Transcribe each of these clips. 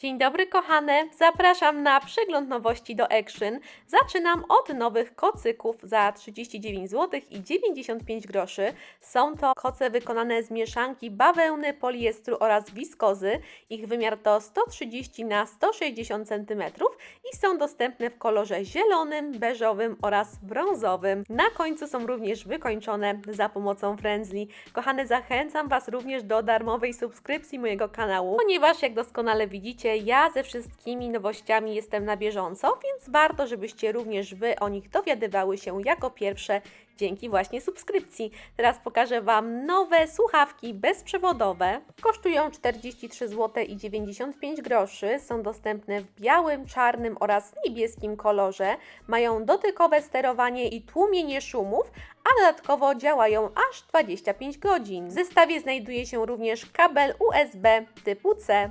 Dzień dobry kochane, zapraszam na przegląd nowości do Action. Zaczynam od nowych kocyków za 39 zł i 95 groszy. Są to koce wykonane z mieszanki bawełny, poliestru oraz wiskozy. Ich wymiar to 130 na 160 cm i są dostępne w kolorze zielonym, beżowym oraz brązowym. Na końcu są również wykończone za pomocą Friendly. Kochane, zachęcam Was również do darmowej subskrypcji mojego kanału, ponieważ jak doskonale widzicie, ja ze wszystkimi nowościami jestem na bieżąco, więc warto, żebyście również Wy o nich dowiadywały się jako pierwsze dzięki właśnie subskrypcji. Teraz pokażę Wam nowe słuchawki bezprzewodowe. Kosztują 43 zł i 95 groszy. Są dostępne w białym, czarnym oraz niebieskim kolorze. Mają dotykowe sterowanie i tłumienie szumów, a dodatkowo działają aż 25 godzin. W zestawie znajduje się również kabel USB typu C.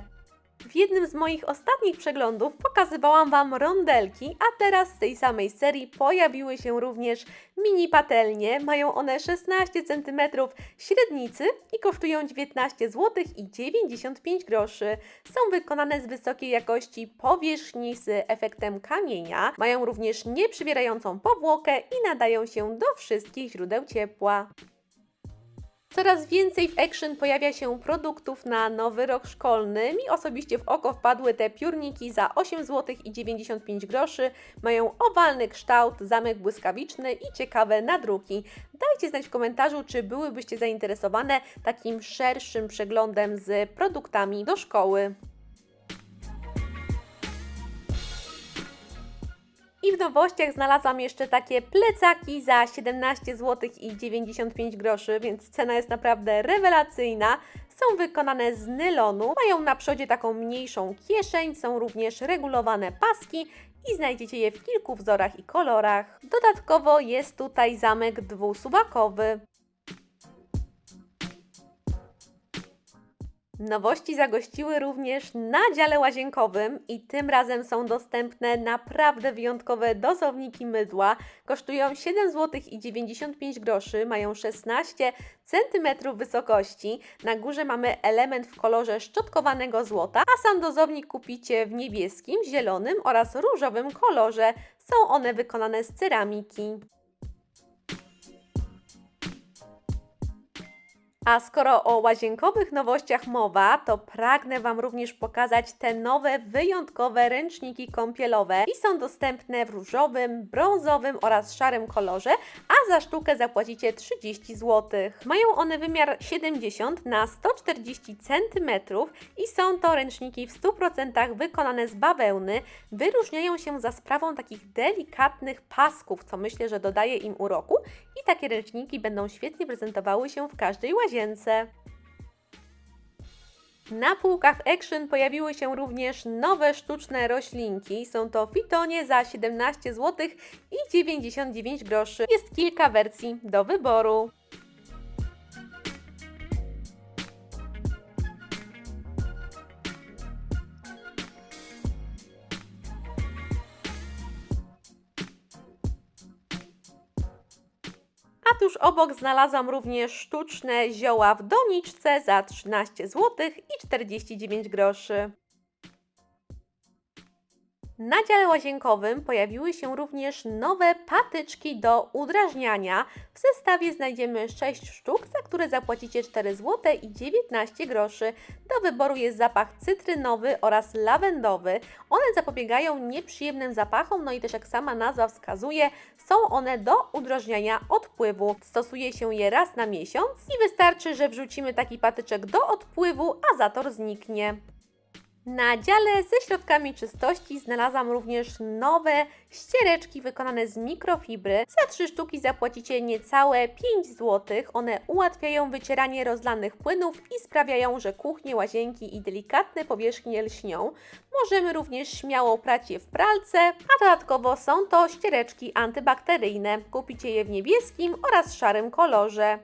W jednym z moich ostatnich przeglądów pokazywałam Wam rondelki, a teraz z tej samej serii pojawiły się również mini patelnie. Mają one 16 cm średnicy i kosztują 19 zł i 95 groszy. Są wykonane z wysokiej jakości powierzchni z efektem kamienia. Mają również nieprzywierającą powłokę i nadają się do wszystkich źródeł ciepła. Coraz więcej w Action pojawia się produktów na nowy rok szkolny. Mi osobiście w oko wpadły te piórniki za 8 zł i 95 groszy. Mają owalny kształt, zamek błyskawiczny i ciekawe nadruki. Dajcie znać w komentarzu, czy byłybyście zainteresowane takim szerszym przeglądem z produktami do szkoły. I w nowościach znalazłam jeszcze takie plecaki za 17 zł i 95 groszy, więc cena jest naprawdę rewelacyjna. Są wykonane z nylonu, mają na przodzie taką mniejszą kieszeń, są również regulowane paski i znajdziecie je w kilku wzorach i kolorach. Dodatkowo jest tutaj zamek dwusuwakowy. Nowości zagościły również na dziale łazienkowym i tym razem są dostępne naprawdę wyjątkowe dozowniki mydła. Kosztują 7 zł i 95 groszy, mają 16 cm wysokości. Na górze mamy element w kolorze szczotkowanego złota, a sam dozownik kupicie w niebieskim, zielonym oraz różowym kolorze. Są one wykonane z ceramiki. A skoro o łazienkowych nowościach mowa, to pragnę Wam również pokazać te nowe, wyjątkowe ręczniki kąpielowe i są dostępne w różowym, brązowym oraz szarym kolorze, a za sztukę zapłacicie 30 zł. Mają one wymiar 70 na 140 cm i są to ręczniki w 100% wykonane z bawełny. Wyróżniają się za sprawą takich delikatnych pasków, co myślę, że dodaje im uroku i takie ręczniki będą świetnie prezentowały się w każdej łazience. Na półkach Action pojawiły się również nowe sztuczne roślinki. Są to fitonie za 17 zł i 99 groszy. Jest kilka wersji do wyboru. Tuż obok znalazłam również sztuczne zioła w doniczce za 13 zł i 49 groszy. Na dziale łazienkowym pojawiły się również nowe patyczki do udrażniania. W zestawie znajdziemy 6 sztuk, za które zapłacicie 4 zł i 19 groszy. Do wyboru jest zapach cytrynowy oraz lawendowy. One zapobiegają nieprzyjemnym zapachom, no i też jak sama nazwa wskazuje, są one do udrażniania odpływu. Stosuje się je raz na miesiąc i wystarczy, że wrzucimy taki patyczek do odpływu, a zator zniknie. Na dziale ze środkami czystości znalazłam również nowe ściereczki wykonane z mikrofibry. Za trzy sztuki zapłacicie niecałe 5 zł. One ułatwiają wycieranie rozlanych płynów i sprawiają, że kuchnie, łazienki i delikatne powierzchnie lśnią. Możemy również śmiało prać je w pralce, a dodatkowo są to ściereczki antybakteryjne. Kupicie je w niebieskim oraz szarym kolorze.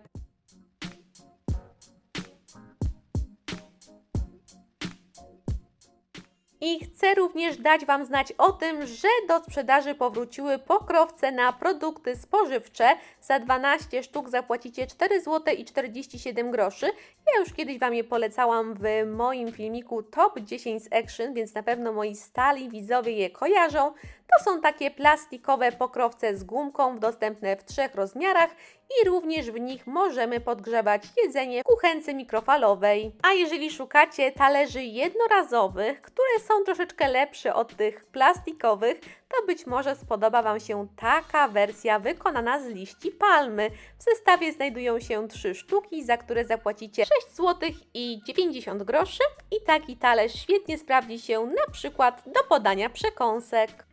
I chcę również dać Wam znać o tym, że do sprzedaży powróciły pokrowce na produkty spożywcze. Za 12 sztuk zapłacicie 4 zł i 47 groszy. Ja już kiedyś Wam je polecałam w moim filmiku Top 10 z Action, więc na pewno moi stali widzowie je kojarzą. To są takie plastikowe pokrowce z gumką, dostępne w trzech rozmiarach i również w nich możemy podgrzewać jedzenie w kuchence mikrofalowej. A jeżeli szukacie talerzy jednorazowych, które są troszeczkę lepsze od tych plastikowych, to być może spodoba Wam się taka wersja wykonana z liści palmy. W zestawie znajdują się trzy sztuki, za które zapłacicie 6 zł i 90 groszy i taki talerz świetnie sprawdzi się na przykład do podania przekąsek.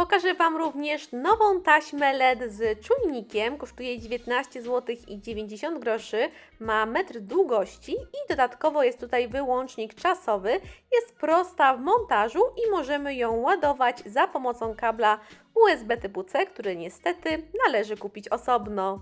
Pokażę Wam również nową taśmę LED z czujnikiem. Kosztuje 19 zł i 90 groszy. Ma metr długości i dodatkowo jest tutaj wyłącznik czasowy. Jest prosta w montażu i możemy ją ładować za pomocą kabla USB typu C, który niestety należy kupić osobno.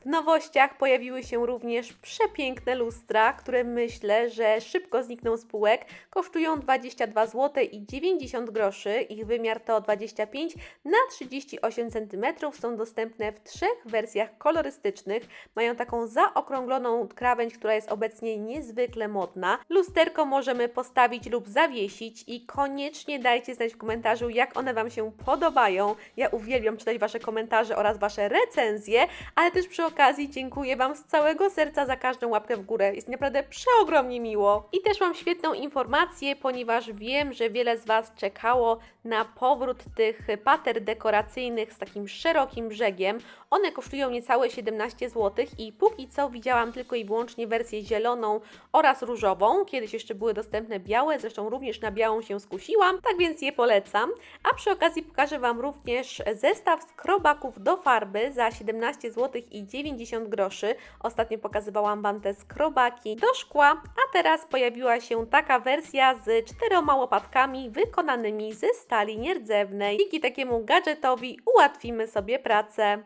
W nowościach pojawiły się również przepiękne lustra, które myślę, że szybko znikną z półek. Kosztują 22 zł i 90 groszy. Ich wymiar to 25 na 38 cm. Są dostępne w trzech wersjach kolorystycznych. Mają taką zaokrągloną krawędź, która jest obecnie niezwykle modna. Lusterko możemy postawić lub zawiesić i koniecznie dajcie znać w komentarzu, jak one Wam się podobają. Ja uwielbiam czytać Wasze komentarze oraz Wasze recenzje, ale też przy okazji dziękuję Wam z całego serca za każdą łapkę w górę. Jest naprawdę przeogromnie miło. I też mam świetną informację, ponieważ wiem, że wiele z Was czekało na powrót tych pater dekoracyjnych z takim szerokim brzegiem. One kosztują niecałe 17 zł i póki co widziałam tylko i wyłącznie wersję zieloną oraz różową. Kiedyś jeszcze były dostępne białe, zresztą również na białą się skusiłam, tak więc je polecam. A przy okazji pokażę Wam również zestaw skrobaków do farby za 17 zł i 90 groszy. Ostatnio pokazywałam Wam te skrobaki do szkła, a teraz pojawiła się taka wersja z czteroma łopatkami wykonanymi ze stali nierdzewnej. Dzięki takiemu gadżetowi ułatwimy sobie pracę.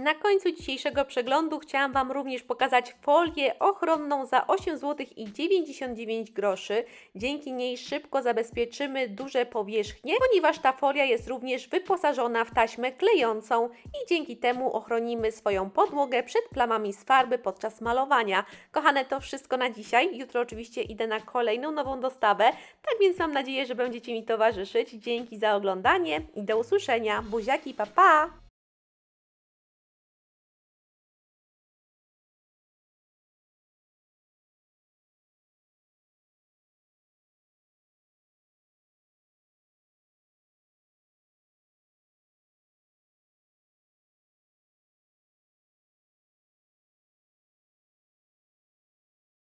Na końcu dzisiejszego przeglądu chciałam Wam również pokazać folię ochronną za 8 zł i 99 groszy. Dzięki niej szybko zabezpieczymy duże powierzchnie, ponieważ ta folia jest również wyposażona w taśmę klejącą i dzięki temu ochronimy swoją podłogę przed plamami z farby podczas malowania. Kochane, to wszystko na dzisiaj. Jutro oczywiście idę na kolejną nową dostawę, tak więc mam nadzieję, że będziecie mi towarzyszyć. Dzięki za oglądanie i do usłyszenia. Buziaki, pa pa!